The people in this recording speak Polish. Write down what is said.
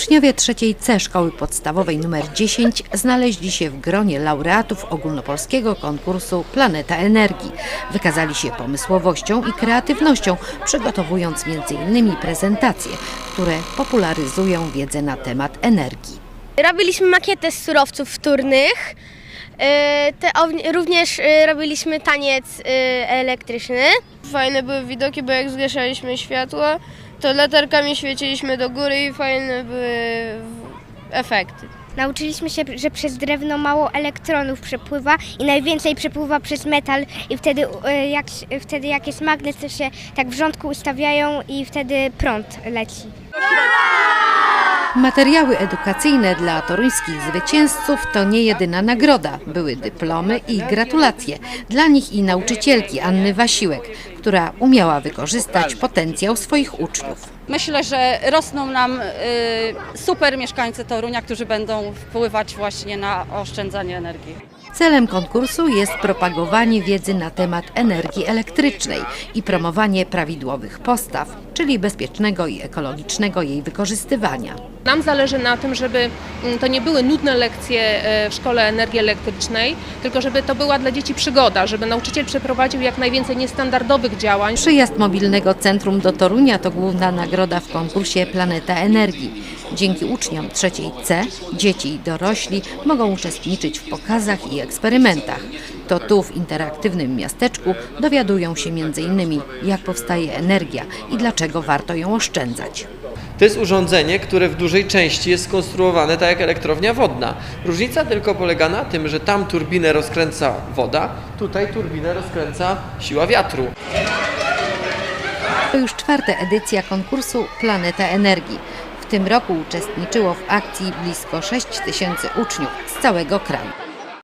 Uczniowie trzeciej C Szkoły Podstawowej nr 10 znaleźli się w gronie laureatów ogólnopolskiego konkursu Planeta Energii. Wykazali się pomysłowością i kreatywnością, przygotowując m.in. prezentacje, które popularyzują wiedzę na temat energii. Robiliśmy makietę z surowców wtórnych. E, Te, również e, robiliśmy taniec e, elektryczny. Fajne były widoki, bo jak zgaszaliśmy światło, to latarkami świeciliśmy do góry i fajne były efekty. Nauczyliśmy się, że przez drewno mało elektronów przepływa i najwięcej przepływa przez metal i wtedy e, jak, wtedy jak jest magnes, to się tak w rządku ustawiają i wtedy prąd leci. Materiały edukacyjne dla toruńskich zwycięzców to nie jedyna nagroda. Były dyplomy i gratulacje. Dla nich i nauczycielki Anny Wasiłek, która umiała wykorzystać potencjał swoich uczniów. Myślę, że rosną nam y, super mieszkańcy Torunia, którzy będą wpływać właśnie na oszczędzanie energii. Celem konkursu jest propagowanie wiedzy na temat energii elektrycznej i promowanie prawidłowych postaw, czyli bezpiecznego i ekologicznego jej wykorzystywania. Nam zależy na tym, żeby mm, to nie były nudne lekcje e, w szkole energii elektrycznej, tylko żeby to była dla dzieci przygoda, żeby nauczyciel przeprowadził jak najwięcej niestandardowych działań. Przyjazd mobilnego centrum do Torunia to główna nagroda w konkursie Planeta Energii. Dzięki uczniom trzeciej C dzieci i dorośli mogą uczestniczyć w pokazach i eksperymentach. To tu w interaktywnym miasteczku dowiadują się m.in. jak powstaje energia i dlaczego warto ją oszczędzać. To jest urządzenie, które w dużej części jest skonstruowane tak jak elektrownia wodna. Różnica tylko polega na tym, że tam turbinę rozkręca woda, tutaj turbinę rozkręca siła wiatru. To już czwarta edycja konkursu Planeta Energii. W tym roku uczestniczyło w akcji blisko 6 tysięcy uczniów z całego kraju.